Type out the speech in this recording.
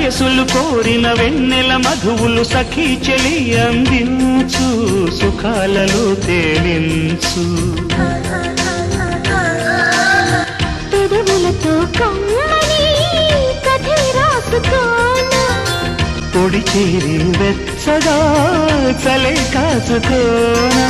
వయసులు కోరిన వెన్నెల మధువులు సఖీ చెలి అందించు సుఖాలలో తేలించు. పెదవులతో కమ్మని కథ రాసుకోనా. పొడి చేరి వెచ్చగా చలే కాసుకోనా